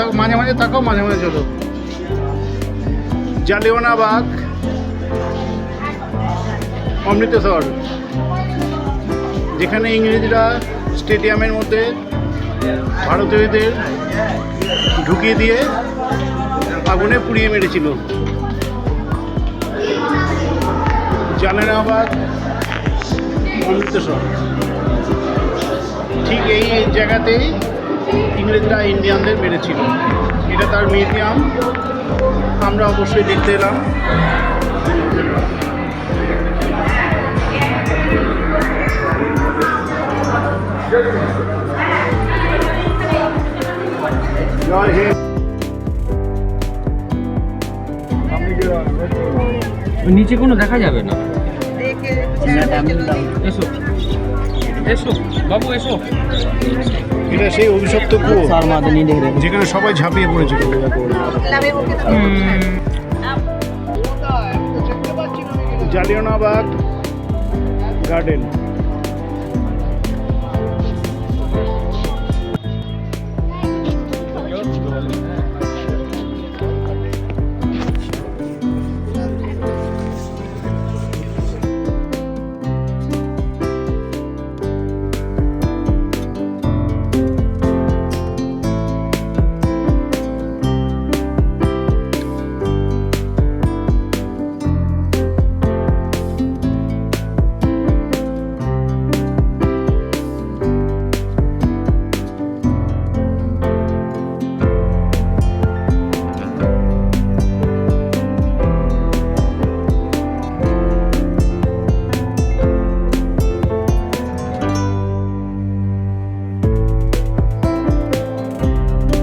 থাকো, মাঝে মাঝে থাকো, মাঝে মাঝে চলো। জালিওয়ানাবাগ অমৃতসর যেখানে ইংরেজরা স্টেডিয়ামের মধ্যে ভারতীয়দের ঢুকিয়ে দিয়ে আগুনে পুড়িয়ে মেরেছিল। জালিয়ানাবাগ অমৃতসর ঠিক এই জায়গাতেই ইংরেজরা ইন্ডিয়ানদের মেরেছিল। এটা তার মিউজিয়াম আমরা অবশ্যই দেখতে এলাম। জয় হিন্দ। নিচে কোনো দেখা যাবে না? এসো। এসো বাবু এসো। এটা সেই অভিশপ্ত কুয়ো। যেখানে সবাই ঝাঁপিয়ে পড়েছিল জালিয়ানাবাগ গার্ডেন।